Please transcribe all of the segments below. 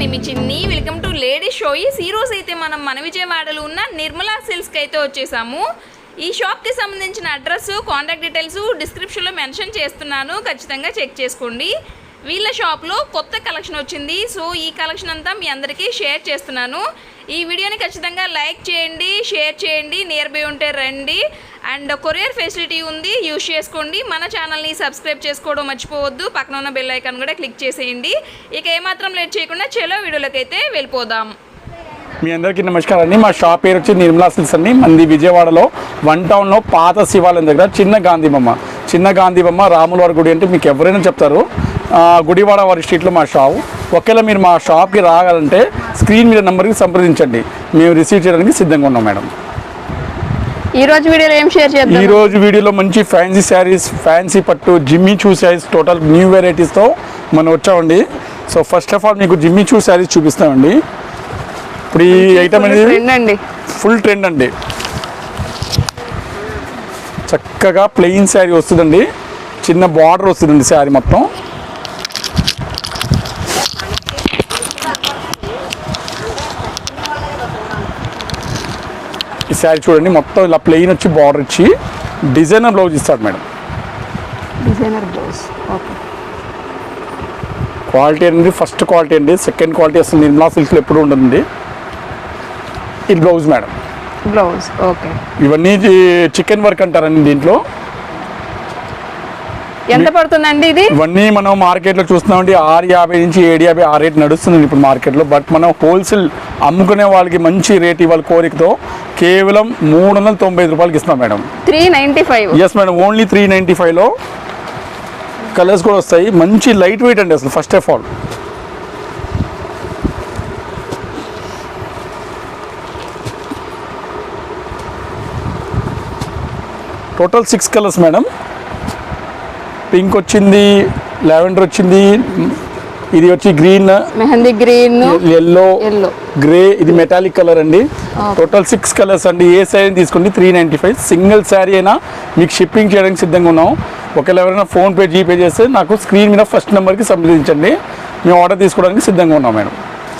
నేను మీ చిన్ని welcome to ladies షోయిస్ ఈ అయితే మనం మన విజయవాడలో ఉన్న నిర్మలా సిల్స్కి అయితే వచ్చేసాము. ఈ షాప్కి సంబంధించిన అడ్రస్ కాంటాక్ట్ డీటెయిల్స్ డిస్క్రిప్షన్లో మెన్షన్ చేస్తున్నాను. ఖచ్చితంగా చెక్ చేసుకోండి. వీళ్ళ షాప్లో కొత్త కలెక్షన్ వచ్చింది. సో ఈ కలెక్షన్ అంతా మీ అందరికీ షేర్ చేస్తున్నాను. ఈ వీడియోని ఖచ్చితంగా లైక్ చేయండి షేర్ చేయండి నియర్ బై ఉంటే రండి. అండ్ కొరియర్ ఫెసిలిటీ ఉంది యూజ్ చేసుకోండి. మన ఛానల్ని సబ్స్క్రైబ్ చేసుకోవడం మర్చిపోవద్దు. పక్కన ఉన్న బెల్ ఐకాన్ కూడా క్లిక్ చేసేయండి. ఇక ఏమాత్రం లేట్ చేయకుండా చెలో వీడియోలకైతే వెళ్ళిపోదాం. మీ అందరికీ నమస్కారం అండి. మా షాప్ పేరు వచ్చి నిర్మలా సిల్స్ అండి. మంది విజయవాడలో వన్ టౌన్లో పాత శివాలయం దగ్గర చిన్న గాంధీ బొమ్మ చిన్న గాంధీ బొమ్మ రాములవారి గుడి అంటే మీకు ఎవరైనా చెప్తారు? గుడివాడ వారి స్ట్రీట్లో మా షాప్. ఒకవేళ మీరు మా షాప్కి రాగాలంటే స్క్రీన్ మీద నెంబర్కి సంప్రదించండి. మేము రిసీవ్ చేయడానికి సిద్ధంగా ఉన్నాం మేడం. ఈ రోజు వీడియోలో ఏం షేర్ ఈ చేద్దాం రోజు వీడియోలో మంచి ఫ్యాన్సీ శారీస్ ఫ్యాన్సీ పట్టు Jimmy Choo sarees total new వెరైటీస్తో మనం వచ్చామండి. సో ఫస్ట్ ఆఫ్ ఆల్ మీకు జిమ్మి చూ శారీస్ చూపిస్తామండి. ఇప్పుడు ఈ ఐటమ్ అనేది ఫుల్ ట్రెండ్ అండి. చక్కగా ప్లెయిన్ శారీ వస్తుందండి. చిన్న బార్డర్ వస్తుందండి శారీ మొత్తం. శారీ చూడండి మొత్తం ఇలా ప్లెయిన్ వచ్చి బార్డర్ ఇచ్చి డిజైనర్ బ్లౌజ్ ఇస్తాడు madam. Designer blouse okay quality అనేది ఫస్ట్ క్వాలిటీ అండి సెకండ్ క్వాలిటీ అసలు నిర్మలా సిల్క్లో ఎప్పుడు ఉంటుంది ఇది బ్లౌజ్ మేడం. బ్లౌజ్ ఓకే ఇవన్నీ చికెన్ వర్క్ అంటారండి దీంట్లో. ఎంత పడుతుందండి ఇది? ఇవన్నీ మనం మార్కెట్లో చూస్తున్నామండి ఆరు యాభై నుంచి ఏడు యాభై ఆ రేట్ నడుస్తుంది ఇప్పుడు మార్కెట్లో బట్ మనం హోల్సేల్ అమ్ముకునే వాళ్ళకి మంచి రేట్ ఇవ్వాలి కోరికతో కేవలం మూడు వందల తొంభై ఐదు రూపాయలకి ఇస్తున్నాం madam. Three ninety five. Yes madam. Only three ninety ఫైవ్లో కలర్స్ కూడా వస్తాయి. మంచి లైట్ వెయిట్ అండి అసలు first of all total six colours madam. Pink వచ్చింది లావెండర్ వచ్చింది ఇది వచ్చి green mehndi green yellow yellow grey ఇది మెటాలిక్ కలర్ అండి. టోటల్ సిక్స్ కలర్స్ అండి. ఏ శారీ తీసుకోండి three ninety five single sari అయినా మీకు షిప్పింగ్ చేయడానికి సిద్ధంగా ఉన్నాం ఒకవేళ ఎవరైనా ఫోన్పే జీపే చేస్తే నాకు స్క్రీన్ మీద ఫస్ట్ నెంబర్కి సంప్రదించండి. మేము ఆర్డర్ తీసుకోవడానికి సిద్ధంగా ఉన్నాం మేడం.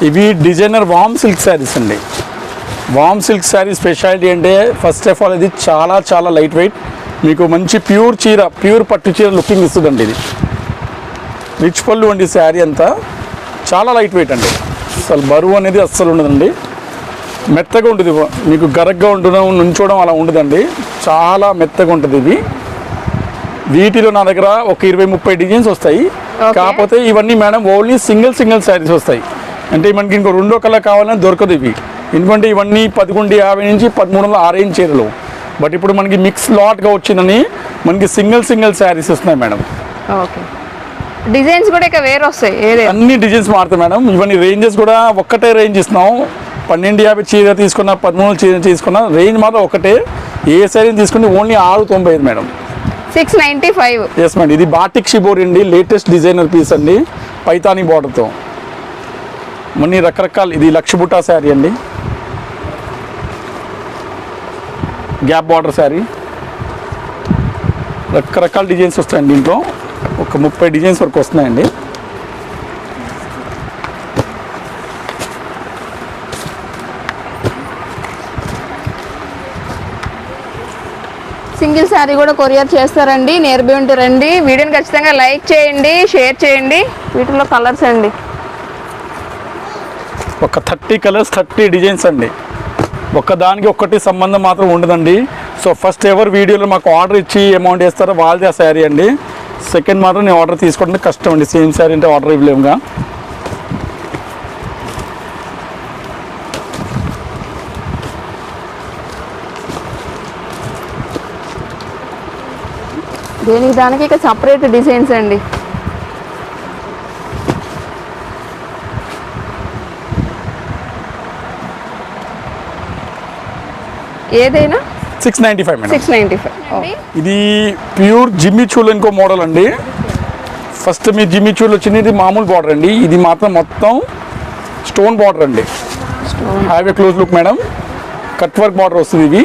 ఇవి డిజైనర్ వామ్ సిల్క్ శారీస్ అండి. వామ్ సిల్క్ శారీ స్పెషాలిటీ అంటే ఫస్ట్ ఆఫ్ ఆల్ ఇది చాలా చాలా లైట్ వెయిట్ మీకు మంచి ప్యూర్ చీర ప్యూర్ పట్టు చీర లుకింగ్ ఇస్తుందండి ఇది. రిచ్ పళ్ళు అండి శారీ అంతా. చాలా లైట్ వెయిట్ అండి. అసలు బరువు అనేది అస్సలు ఉండదండి. మెత్తగా ఉంటుంది. మీకు గరగ్గా ఉండడం నుంచోవడం అలా ఉండదండి. చాలా మెత్తగా ఉంటుంది ఇది. వీటిలో నా దగ్గర ఒక ఇరవై ముప్పై డిజైన్స్ వస్తాయి. కాకపోతే ఇవన్నీ madam only single single saris వస్తాయి. అంటే మనకి ఇంకో రెండో కలర్ కావాలని దొరకదు ఇవి. ఎందుకంటే ఇవన్నీ పదకొండు యాభై నుంచి పదమూడు వందల ఆరేంజ్ చీరలు. బట్ ఇప్పుడు మనకి మిక్స్ లాట్గా వచ్చిందని మనకి సింగిల్ సింగిల్ శారీస్ వస్తున్నాయి మేడం. ఓకే. డిజైన్స్ కూడా ఇక వేరే వస్తాయి అన్ని డిజైన్స్ మారుతాయి మేడం. ఇవన్నీ రేంజెస్ కూడా ఒక్కటే రేంజ్ ఇస్తున్నాం. పన్నెండు యాభై చీర తీసుకున్న పదమూడు చీర తీసుకున్న రేంజ్ మాత్రం ఒకటే ఏ శారీ తీసుకుంటే ఓన్లీ ఆరు తొంభై ఐదు madam. Six ninety five. Yes madam. ఇది బాటిక్ షిబోరి అండి లేటెస్ట్ డిజైనర్ పీస్ అండి పైతానీ బార్డర్తో మన్ని రకరకాల ఇది లక్ష బుట్టా శారీ అండి. Gap border sari. రకరకాల డిజైన్స్ వస్తాయండి దీంట్లో. ఒక ముప్పై డిజైన్స్ వరకు వస్తున్నాయండి. సింగిల్ శారీ కూడా కొరియర్ చేస్తారండి. నియర్ బై ఉంటే రండి. వీడియోని ఖచ్చితంగా లైక్ చేయండి షేర్ చేయండి. వీటిలో కలర్స్ అండి. ఒక థర్టీ కలర్స్ థర్టీ డిజైన్స్ అండి. ఒక్కదానికి ఒక్కటి సంబంధం మాత్రం ఉండదండి. సో ఫస్ట్ ఎవరు వీడియోలో మాకు ఆర్డర్ ఇచ్చి అమౌంట్ వేస్తారో వాళ్ళది ఆ శారీ అండి. సెకండ్ మాత్రం నేను ఆర్డర్ తీసుకోవడం కష్టం అండి. సేమ్ శారీ అంటే ఆర్డర్ ఇవ్వలేముగా. దేనికి దానికి ఇక సపరేట్ డిజైన్స్ అండి. ఏదైనా? Six ninety five six ninety five ఇది ప్యూర్ జిమ్మి చూలు ఇంకో మోడల్ అండి. ఫస్ట్ మీ జిమ్మి చూలు వచ్చింది ఇది మామూలు బార్డర్ అండి. ఇది మాత్రం మొత్తం స్టోన్ బార్డర్ అండి. Have a close look madam cut work border వస్తుంది ఇది.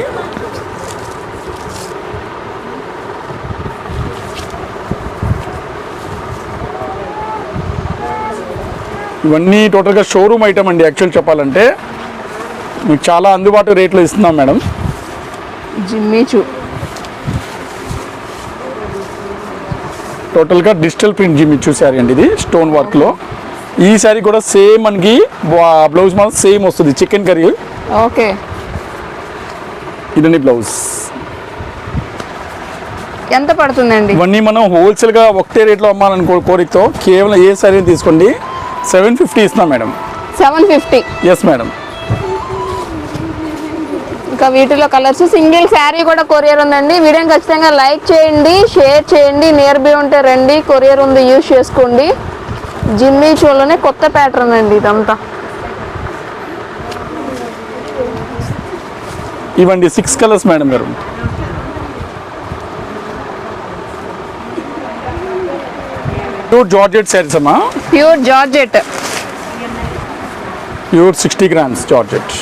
ఇవన్నీ టోటల్గా షోరూమ్ ఐటమ్ అండి యాక్చువల్ చెప్పాలంటే. మీకు చాలా అందుబాటు రేట్లో ఇస్తున్నాం మేడం జిమ్మిచూ టోటల్గా డిజిటల్ ప్రింట్ జిమ్ ఇచ్చు శారీ అండి ఇది స్టోన్ వర్క్లో. ఈ శారీ కూడా సేమ్ మనకి బ్లౌజ్ మాత్రం సేమ్ వస్తుంది చికెన్ కర్రీ. ఓకే. ఇదండి బ్లౌజ్. ఎంత పడుతుందండి? ఇవన్నీ మనం హోల్సేల్గా ఒకటే రేట్లో అమ్మాలని కో- కోరికతో కేవలం ఏ శారీ తీసుకోండి సెవెన్ ఫిఫ్టీ ఇస్తున్నాం madam. Seven fifty. Yes madam ఇంకా వీటిలో కలర్స్ సింగిల్ శారీ కూడా కొరియర్ ఉందండి. వీడియోని ఖచ్చితంగా లైక్ చేయండి షేర్ చేయండి నియర్ బై ఉంటే రండి కొరియర్ ఉంది యూజ్ చేసుకోండి. జిమ్మీ చోలోనే కొత్త ప్యాటర్న్ అండి ఇదంతా. ఇవ్వండి సిక్స్ కలర్స్ మేడం గారు. ప్యూర్ జార్జెట్ శారీస్ అమ్మా. Pure georgette. Pure sixty grams georgette.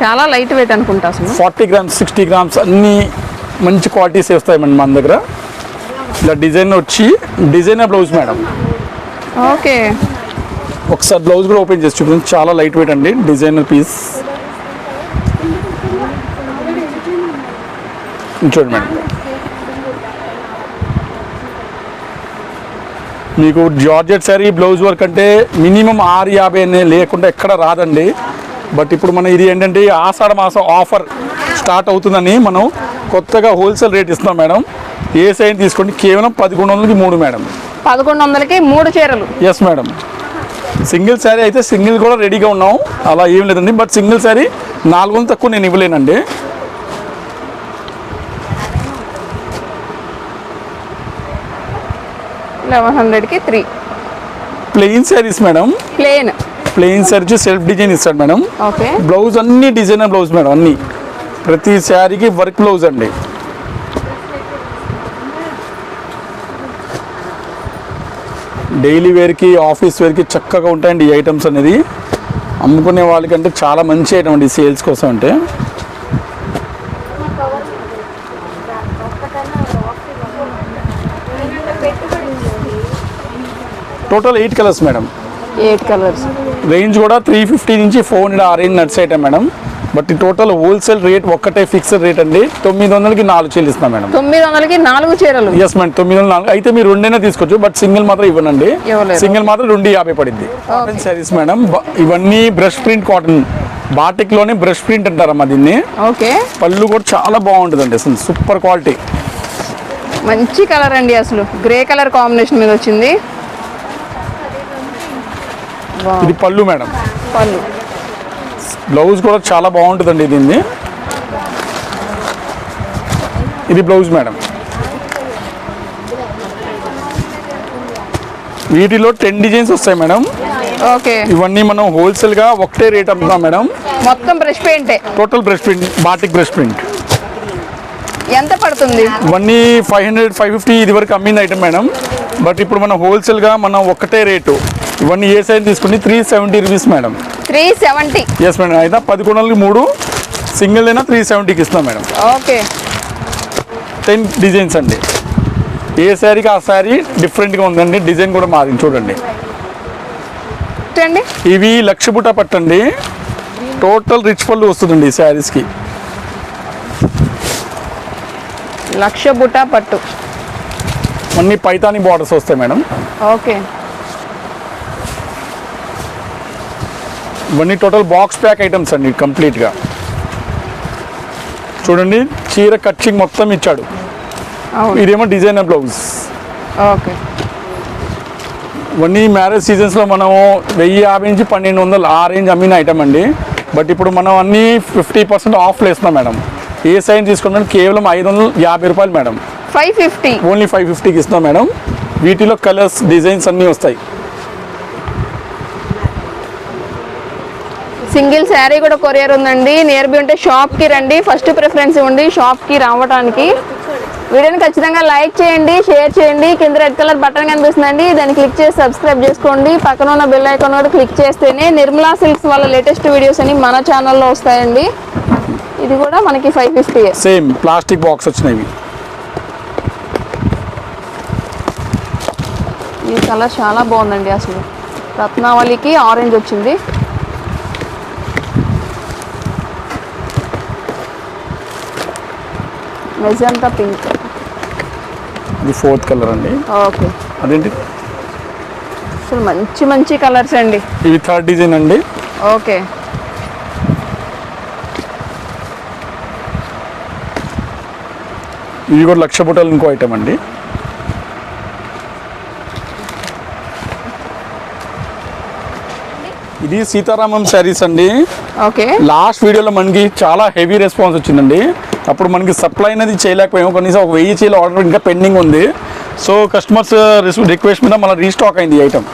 చాలా లైట్ వెయిట్ అనుకుంటా అసలు ఫార్టీ గ్రామ్స్ సిక్స్టీ గ్రామ్స్ అన్ని మంచి క్వాలిటీస్ వస్తాయి మన మన దగ్గర. ఇలా డిజైన్ వచ్చి డిజైనర్ బ్లౌజ్ మేడం. ఓకే. ఒకసారి బ్లౌజ్ కూడా ఓపెన్ చేసి చూపించండి చాలా లైట్ వెయిట్ అండి డిజైనర్ పీస్ చూడండి మేడం. మీకు జార్జెట్ శారీ బ్లౌజ్ వర్క్ అంటే మినిమం ఆరు యాభై అనే లేకుండా ఎక్కడ రాదండి. బట్ ఇప్పుడు మనం ఇది ఏంటంటే ఆషాఢ మాసం ఆఫర్ స్టార్ట్ అవుతుందని మనం కొత్తగా హోల్సేల్ రేట్ ఇస్తున్నాం మేడం. ఏ సైడ్ తీసుకోండి? కేవలం పదకొండు వందలకి మూడు మేడం. పదకొండు వందలకి మూడు చీరలు. ఎస్ మేడం సింగిల్ శారీ అయితే సింగిల్ కూడా రెడీగా ఉన్నాం. అలా ఏం లేదండి. బట్ సింగిల్ శారీ నాలుగు వందలు తక్కువ నేను ఇవ్వలేనండి. లెవెన్ హండ్రెడ్కి three. Plain saris madam plane plain sari self design ఇస్తాడు మేడం. బ్లౌజ్ అన్ని డిజైనర్ బ్లౌజ్ మేడం అన్ని. ప్రతి శారీకి వర్క్ బ్లౌజ్ అండి. డైలీ వేర్కి ఆఫీస్ వేర్కి చక్కగా ఉంటాయండి ఈ ఐటమ్స్ అనేది. అమ్ముకునే వాళ్ళకంటే చాలా మంచి ఐటమ్ అండి సేల్స్ కోసం అంటే. Total eight colours madam. Eight colours range కూడా త్రీ ఫిఫ్టీ నుంచి ఫోర్ హండ్రెడ్ ఆ range item madam but total wholesale rate ఒక్కటే ఫిక్స్డ్ రేట్ అండి. తొమ్మిది వందలకి నాలుగు చెల్లిస్తాం మేడం తొమ్మిది వందలకి నాలుగు చీరలు. ఎస్ మేడం తొమ్మిది వందల నాలుగు. అయితే మీరు రెండైనా తీసుకోవచ్చు బట్ సింగిల్ మాత్రం ఇవ్వనండి. సింగిల్ మాత్రం రెండు యాభై పడింది. కాటన్ శారీస్ మేడం ఇవన్నీ బ్రష్ ప్రింట్ కాటన్ బాటిక్లోనే బ్రష్ ప్రింట్ అంటారమ్మా దీన్ని. ఓకే పళ్ళు కూడా చాలా బాగుంటుందండి అసలు సూపర్ క్వాలిటీ మంచి కలర్ అండి అసలు. గ్రే కలర్ కాంబినేషన్ మీద వచ్చింది. ఇది పళ్ళు మేడం. పళ్ళు. బ్లౌజ్ కూడా చాలా బాగుంటుందండి దీన్ని. ఇది బ్లౌజ్ మేడం. వీటిలో టెన్ డిజైన్స్ వస్తాయి మేడం. ఓకే. ఇవన్నీ మనం హోల్సేల్గా ఒకటే రేట్ అమ్ముతాం మేడం. మొత్తం brush పెయింటే total brush print batik brush print ఎంత పడుతుంది? ఇవన్నీ ఫైవ్ హండ్రెడ్ ఫైవ్ ఫిఫ్టీ ఇది వరకు అమ్మింది ఐటమ్ మేడం. బట్ ఇప్పుడు మనం హోల్సేల్గా మనం ఒకటే రేటు ఇవన్నీ ఏ సైజ్ తీసుకుని three seventy rupees madam. Three seventy. Yes madam. అయితే పదకొండు వందలకి మూడు సింగిల్ అయినా త్రీ సెవెంటీకి ఇస్తాం మేడం. ఓకే. టెన్ డిజైన్స్ అండి. ఏ శారీకి ఆ శారీ డిఫరెంట్గా ఉందండి డిజైన్ కూడా మారింది చూడండి. ఇవి లక్ష బుట్ట పట్టండి టోటల్ రిచ్ పళ్ళు వస్తుందండి ఈ శారీస్కి. లక్ష బుటా పట్టు. అన్ని పైతాని బార్డర్స్ వస్తాయి మేడం. ఓకే. ఇవన్నీ టోటల్ బాక్స్ ప్యాక్ ఐటమ్స్ అండి కంప్లీట్గా చూడండి చీర కట్చింగ్ మొత్తం ఇచ్చాడు. ఇదేమో డిజైనర్ బ్లౌజ్ ఓకే. ఇవన్నీ మ్యారేజ్ సీజన్స్లో మనం వెయ్యి యాభై నుంచి పన్నెండు వందలు ఆ రేంజ్ అమ్మిన ఐటమ్ అండి. బట్ ఇప్పుడు మనం అన్నీ ఫిఫ్టీ పర్సెంట్ ఆఫ్ వేస్తున్నాం మేడం ఏ సైజ్ తీసుకున్నాం? కేవలం ఐదు వందలు యాభై రూపాయలు madam five fifty only five ఫిఫ్టీకి ఇస్తున్నాం మేడం వీటిలో కలర్స్ డిజైన్స్ అన్నీ వస్తాయి. సింగిల్ శారీ కూడా కొరియర్ ఉందండి. నియర్ బై ఉంటే షాప్కి రండి. ఫస్ట్ ప్రిఫరెన్స్ ఇవ్వండి షాప్కి రావడానికి వీడియోని ఖచ్చితంగా లైక్ చేయండి షేర్ చేయండి. కింద రెడ్ కలర్ బటన్ కనిపిస్తుందండి. దాన్ని క్లిక్ చేసి సబ్స్క్రైబ్ చేసుకోండి. పక్కన ఉన్న బెల్ ఐకాన్ కూడా క్లిక్ చేస్తేనే నిర్మలా సిల్క్స్ వాళ్ళ లేటెస్ట్ వీడియోస్ అని మన ఛానల్లో వస్తాయండి. ఇది కూడా మనకి five fifty same plastic box వచ్చినాయి. ఈ కలర్ చాలా బాగుందండి అసలు. రత్నావళికి ఆరెంజ్ వచ్చింది. Magenta pink. ఇది ఫోర్త్ కలర్ అండి. ఓకే. అదేంటి? అసలు మంచి మంచి కలర్స్ అండి. ఇవి థర్డ్ డిజైన్ అండి. ఓకే. ఇవి కూడా లక్ష బుట్టలు ఇంకో ఐటమ్ అండి. ఇది సీతారామం శారీస్ అండి. ఓకే. లాస్ట్ వీడియోలో మనకి చాలా హెవీ రెస్పాన్స్ వచ్చిందండి. అప్పుడు మనకి సప్లై అనేది చేయలేకపోయాము. కనీసం ఒక వెయ్యి చీల ఆర్డర్ ఇంకా పెండింగ్ ఉంది. సో కస్టమర్స్ రిక్వెస్ట్ మీద మళ్ళీ రీస్టాక్ అయింది ఈ ఐటమ్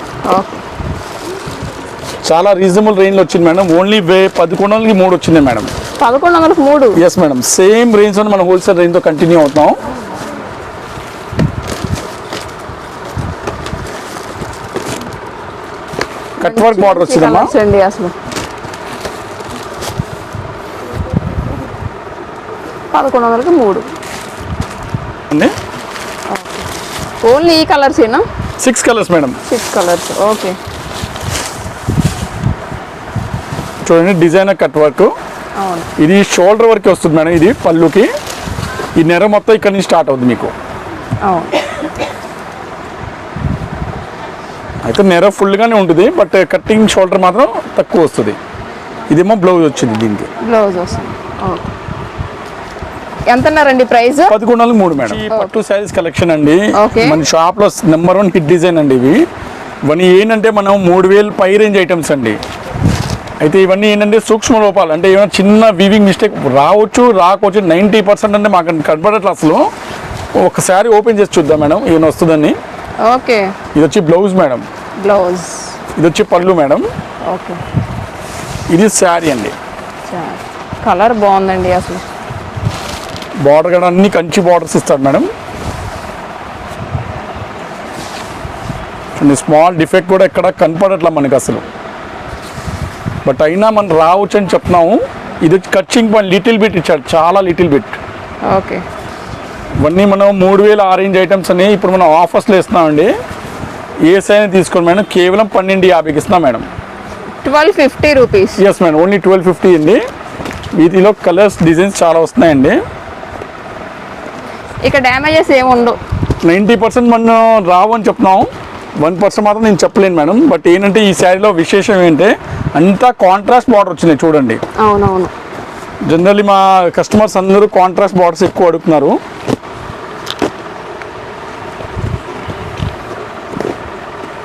చాలా రీజనబుల్ రేంజ్లో వచ్చింది మేడం. ఓన్లీ వే పదకొండు వందలకి మూడు వచ్చింది మేడం. పదకొండు వందలకు మూడు? Yes madam. సేమ్ రేంజ్ మనం హోల్సేల్ రేంజ్తో కంటిన్యూ అవుతాం కట్ వర్క్ బార్డర్ వచ్చిందమ్మా. అండి అసలు. పదకొండు వందలకి మూడు ఓన్లీ ఈ కలర్స్ ఏనా? Six colours madam six colours okay. చూడండి డిజైనర్ కట్ వర్క్. ఇది షోల్డర్ వరకు వస్తుంది మేడం ఇది పళ్ళుకి. ఈ నెర మొత్తం ఇక్కడ నుంచి స్టార్ట్ అవుతుంది మీకు. అవును. అయితే నెర ఫుల్గానే ఉంటుంది బట్ కట్టింగ్ షోల్డర్ మాత్రం తక్కువ వస్తుంది. ఇదేమో బ్లౌజ్ వచ్చింది దీనికి. బ్లౌజ్ వస్తుంది. ఓకే. ఎంత అన్నారండి ప్రైస్? పదకొండు వందలు మూడు మేడం. పట్టు శారీస్ కలెక్షన్ అండి. మన షాప్లో నెంబర్ వన్ హిట్ డిజైన్ అండి ఇవి. ఇవన్నీ ఏంటంటే మనం మూడు వేలు పై రేంజ్ ఐటమ్స్ అండి. అయితే ఇవన్నీ ఏంటంటే సూక్ష్మ లోపాలు. అంటే ఏమైనా చిన్న వీవింగ్ మిస్టేక్ రావచ్చు రాకపోవచ్చు నైంటీ పర్సెంట్ అంటే మాకు కనబడట్లేదు అసలు. ఒకసారి ఓపెన్ చేసి చూద్దాం మేడం ఏమైనా వస్తుందని. ఓకే. ఇది వచ్చి బ్లౌజ్ మేడం. బ్లౌజ్. ఇది వచ్చి పళ్ళు మేడం. ఓకే. ఇది శారీ అండి. కలర్ బాగుందండి అసలు. బార్డర్ కూడా అన్ని కంచి బార్డర్స్ ఇస్తాడు మేడం. స్మాల్ డిఫెక్ట్ కూడా ఎక్కడ కనపడట్లా మనకి అసలు. బట్ అయినా మనం రావచ్చు అని చెప్తున్నాము. ఇది వచ్చి కచ్చింగ్ పని లిటిల్ బిట్ ఇచ్చాడు చాలా లిటిల్ బిట్. ఓకే. ఇవన్నీ మనం మూడు వేల ఆరెంజ్ ఐటమ్స్ అని ఇప్పుడు మనం ఆఫర్స్లో ఇస్తున్నామండి. ఏ సైన్ తీసుకోండి మేడం. కేవలం పన్నెండు యాభైకి ఇస్తున్నాం madam. Twelve fifty rupees. Yes madam. Only twelve fifty అండి. వీటిలో కలర్స్ డిజైన్స్ చాలా వస్తున్నాయండి. ఇక డ్యామేజెస్ ఏమి ఉండవు. నైంటీ పర్సెంట్ మనం రావు అని చెప్తున్నాం. వన్ పర్సెంట్ మాత్రం నేను చెప్పలేను మేడం. బట్ ఏంటంటే ఈ శారీలో విశేషం ఏంటంటే అంతా కాంట్రాస్ట్ బార్డర్ వచ్చినాయి చూడండి. అవునవును. జనరల్లీ మా కస్టమర్స్ అందరూ కాంట్రాస్ట్ బార్డర్స్ ఎక్కువ అడుగుతున్నారు.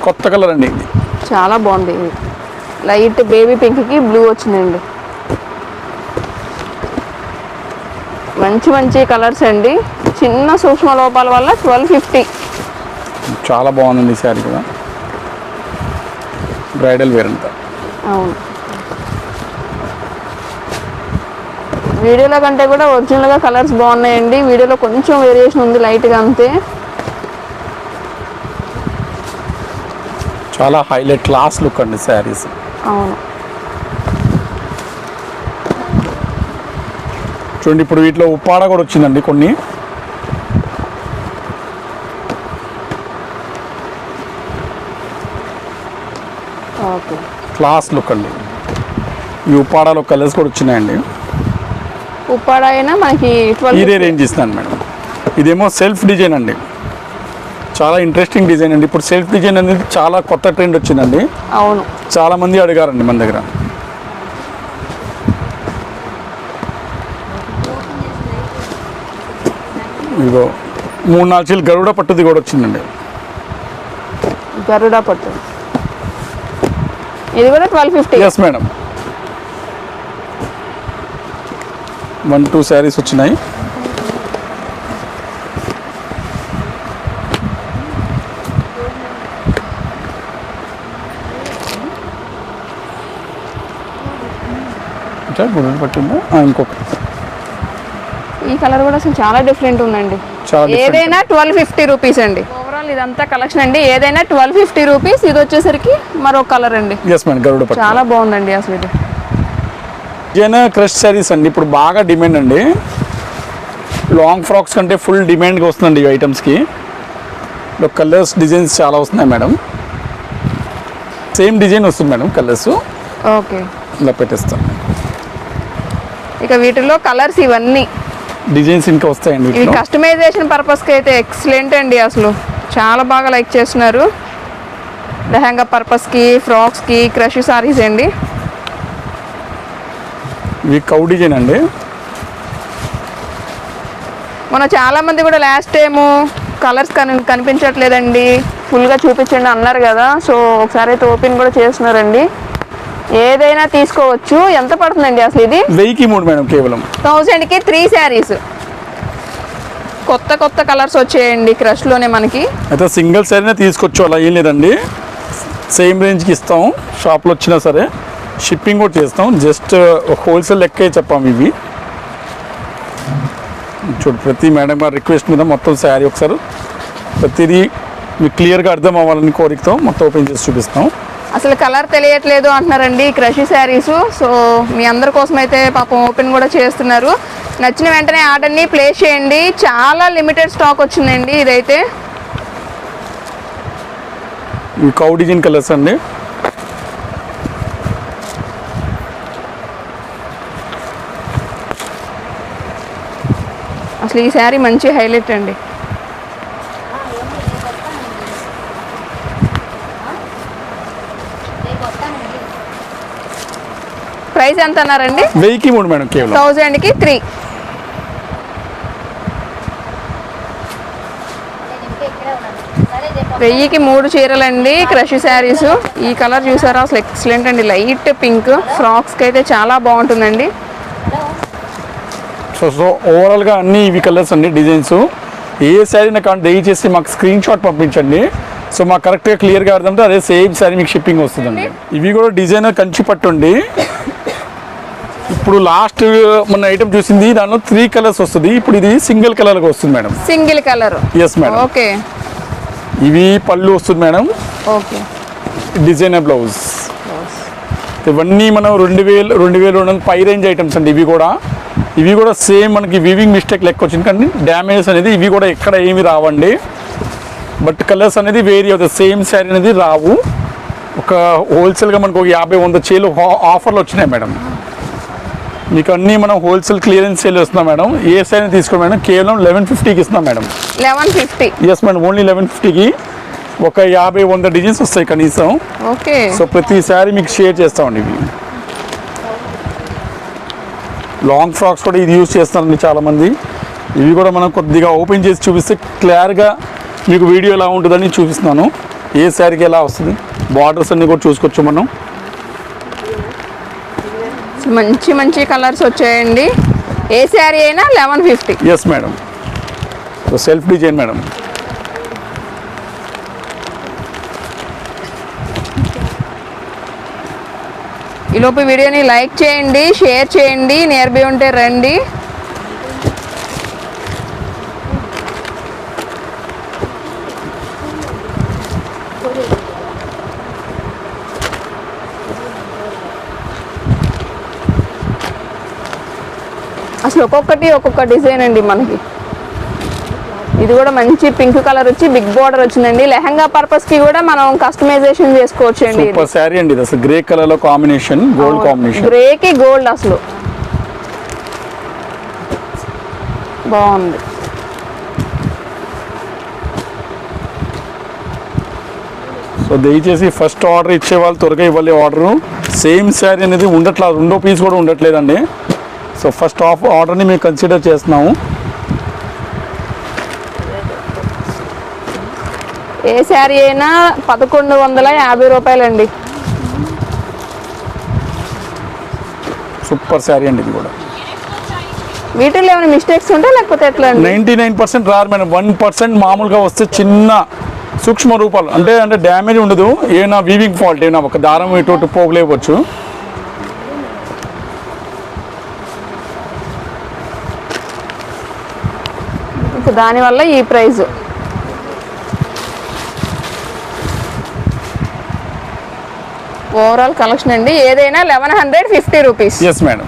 కొత్త కలర్ అండి. ఇది చాలా బాగుంది. లైట్ బేబీ పింక్కి బ్లూ వచ్చిందండి. మంచి మంచి కలర్స్ అండి. చిన్న సూక్ష్మ లోపాల వల్ల ట్వెల్వ్ ఫిఫ్టీ. చాలా బాగుందండి శారీ కూడా. బ్రైడల్ వేర్ అంతా. అవును. వీడియోలో కంటే కూడా ఒరిజినల్గా కలర్స్ బాగున్నాయండి. వీడియోలో కొంచెం వేరియేషన్ ఉంది లైట్గా అంతే. చాలా హైలైట్ క్లాస్ లుక్ అండి శారీస్. అవును. చూడండి ఇప్పుడు వీటిలో ఉప్పాడ కూడా వచ్చిందండి కొన్ని. క్లాస్ లుక్ అండి. ఈ ఉప్పాడలో కలర్స్ కూడా వచ్చినాయండి. ఉప్పాడ అయినా మనకి ఇదే రేంజ్ ఇస్తున్నాను మేడం. ఇదేమో సెల్ఫ్ డిజైన్ అండి. చాలా ఇంట్రెస్టింగ్ డిజైన్ అండి. ఇప్పుడు సెల్ఫ్ డిజైన్ అనేది చాలా కొత్త ట్రెండ్ వచ్చిందండి. అవును. చాలా మంది అడిగారండి మన దగ్గర. ఇదిగో మూడు నాలుగు చీలు గరుడ పట్టుది కూడా వచ్చిందండి. గరుడా పట్టు. ఇది కూడా twelve fifty yes madam one two saris వచ్చినాయి. ఇంకా గుడి పట్టిందా ఆ, ఇంకొక ఈ కలర్ కూడా అసలు చాలా డిఫరెంట్ ఉందండి. ఏదైనా ట్వెల్వ్ ఫిఫ్టీ రూపీస్ అండి. ఓవరాల్ ఇదంతా కలెక్షన్ అండి. ఏదైనా ట్వెల్వ్ ఫిఫ్టీ రూపీస్ ఇది వచ్చేసరికి మరో కలర్ అండి. చాలా బాగుందండి అసలు ఇది. జైన్ క్రష్ శారీస్ అండి. ఇప్పుడు బాగా డిమాండ్ అండి. లాంగ్ ఫ్రాక్స్ కంటే ఫుల్ డిమాండ్గా వస్తుందండి ఈ ఐటమ్స్కి కలర్స్ డిజైన్స్ చాలా వస్తున్నాయి మేడం సేమ్ డిజైన్ వస్తుంది మేడం కలర్స్ ఓకే ఇలా పెట్టేస్తాం. ఇక వీటిలో కలర్స్ ఇవన్నీ. డిజైన్స్ ఇంకా వస్తాయండి ఇవి కస్టమైజేషన్ పర్పస్కి అయితే ఎక్సలెంట్ అండి అసలు. చాలా బాగా లైక్ చేస్తున్నారు. లెహంగా పర్పస్కి ఫ్రాక్స్కి క్రష్ సారీస్ అండి. ఇవి కౌ డిజైన్ అండి? మన చాలా మంది కూడా లాస్ట్ టైము కలర్స్ కని కనిపించట్లేదండి. ఫుల్గా చూపించండి అన్నారు కదా. సో ఒకసారి అయితే ఓపెన్ కూడా చేస్తున్నారండి. ఏదైనా తీసుకోవచ్చు. ఎంత పడుతుందండి అసలు ఇది? వెయ్యికి మూడు మేడం కేవలం. థౌజండ్కి త్రీ శారీస్. కొత్త కొత్త కలర్స్ వచ్చాయండి క్రష్లోనే మనకి. అయితే సింగిల్ సారీనే తీసుకోవచ్చు అలా ఏం లేదండి. సేమ్ రేంజ్కి ఇస్తాం షాప్లో వచ్చినా సరే. షిప్పింగ్ కూడా చేస్తాం జస్ట్ హోల్సేల్ లెక్కే చెప్పాము ఇవి. చూడు ప్రతి మేడం గారి రిక్వెస్ట్ మీద మొత్తం శారీ ఒకసారి. ప్రతిదీ మీకు క్లియర్గా అర్థం అవ్వాలని కోరికతో మొత్తం ఓపెన్ చేసి చూపిస్తాం. అసలు కలర్ తెలియట్లేదు అంటున్నారండి క్రష్ శారీస్. సో మీ అందరి కోసం అయితే పాపం ఓపెన్ కూడా చేస్తున్నారు. నచ్చిన వెంటనే ఆర్డర్ని ప్లేస్ చేయండి. చాలా లిమిటెడ్ స్టాక్ వచ్చిందండి ఇదైతే. కౌ డిజైన్ కలర్స్ అండి. అసలు ఈ శారీ మంచి హైలైట్ అండి. ప్రైస్ ఎంత అన్నారండి? వెయ్యికి మూడు మేడం కేవలం. థౌజండ్కి త్రీ. వెయ్యికి మూడు చీరలండి క్రష్ శారీస్. ఈ కలర్ చూసారా? అసలు ఎక్సలెంట్ అండి. Light pink. ఫ్రాక్స్కి అయితే చాలా బాగుంటుందండి. సో సో ఓవరాల్గా అన్ని ఇవి కలర్స్ అండి డిజైన్స్. ఏ శారీ నాకు దయచేసి మాకు స్క్రీన్ షాట్ పంపించండి. సో మాకు కరెక్ట్గా క్లియర్గా అర్థంటే అదే సేమ్ శారీ మీకు షిప్పింగ్ వస్తుందండి. ఇవి కూడా డిజైనర్ కంచి పట్టుండి. ఇప్పుడు లాస్ట్ మన ఐటమ్ చూసింది దానిలో త్రీ కలర్స్ వస్తుంది. ఇప్పుడు ఇది సింగిల్ కలర్గా వస్తుంది madam. Single colour yes madam okay ఇవి పళ్ళు వస్తుంది మేడం. ఓకే డిజైనర్ బ్లౌజ్ ఇవన్నీ మనం రెండు వేలు రెండు వేలు రెండు పై రేంజ్ ఐటమ్స్ అండి ఇవి కూడా. ఇవి కూడా సేమ్ మనకి వివింగ్ మిస్టేక్ లెక్క వచ్చింది కానీ డ్యామేజెస్ అనేది ఇవి కూడా ఎక్కడ ఏమి రావండి. బట్ కలర్స్ అనేది వేరీ అవుతుంది సేమ్ శారీ అనేది రావు. ఒక హోల్సేల్గా మనకు ఒక యాభై వంద చేలు ఆఫర్లు వచ్చినాయి మేడం. మీకు అన్నీ మనం హోల్సేల్ క్లియరెన్స్ సేల్ వస్తున్నాం మేడం. ఏ శారీ తీసుకోండి మేడం? కేవలం లెవెన్ ఫిఫ్టీకి ఇస్తున్నాం madam. Eleven fifty yes madam only eleven ఫిఫ్టీకి ఒక యాభై వంద డిజైన్స్ వస్తాయి కనీసం. ఓకే. సో ప్రతిసారి మీకు షేర్ చేస్తామండి ఇవి. లాంగ్ ఫ్రాక్స్ కూడా ఇది యూజ్ చేస్తారండి చాలామంది. ఇవి కూడా మనం కొద్దిగా ఓపెన్ చేసి చూపిస్తే క్లియర్గా మీకు వీడియో ఎలా ఉంటుందని చూపిస్తున్నాను. ఏ శారీకి ఎలా వస్తుంది? బార్డర్స్ అన్ని కూడా చూసుకోవచ్చు మనం. మంచి మంచి కలర్స్ వచ్చాయండి. ఏ శారీ అయినా eleven fifty. Yes madam self design madam ఈలోపు వీడియోని లైక్ చేయండి షేర్ చేయండి నియర్ బై ఉంటే రండి. అసలు ఒక్కొక్కటి ఒక్కొక్క డిజైన్ అండి మనకి. ఇది కూడా మంచి పింక్ కలర్ వచ్చి బిగ్ బార్డర్ వచ్చిందండి. లెహంగా పర్పస్కి కూడా మనం కస్టమైజేషన్ చేసుకోవచ్చు అండి శారీ అండి ఇది. అసలు గ్రే కలర్లో కాంబినేషన్ గోల్డ్ కాంబినేషన్ గ్రే కి గోల్డ్ అసలు. బాగుంది. సో దయచేసి ఫస్ట్ ఆర్డర్ ఇచ్చే వాళ్ళు త్వరగా ఇవ్వాలి ఆర్డర్ సేమ్ శారీ అనేది ఉండట్లేదు రెండో పీస్ కూడా ఉండట్లేదండి. సో ఫస్ట్ ఆఫ్ ఆర్డర్ని మేము కన్సిడర్ చేస్తున్నాము. ఏ శారీ అయినా పదకొండు వందల యాభై రూపాయలండి. సూపర్ శారీ అండి ఇది కూడా. వీటిల్లో ఏమైనా మిస్టేక్స్ ఉంటాయి లేకపోతే ఎట్లా నైంటీ నైన్ పర్సెంట్ రారు మేడం. వన్ పర్సెంట్ మామూలుగా వస్తే చిన్న సూక్ష్మ రూపాలు. అంటే అంటే డ్యామేజ్ ఉండదు. ఏమైనా వీవింగ్ ఫాల్ట్ ఏమైనా ఒక దారం ఇటు పోగలేవచ్చు మనకు దానివల్ల ఈ ప్రైజ్. ఓవరాల్ కలెక్షన్ అండి. ఏదైనా eleven hundred fifty rupees yes madam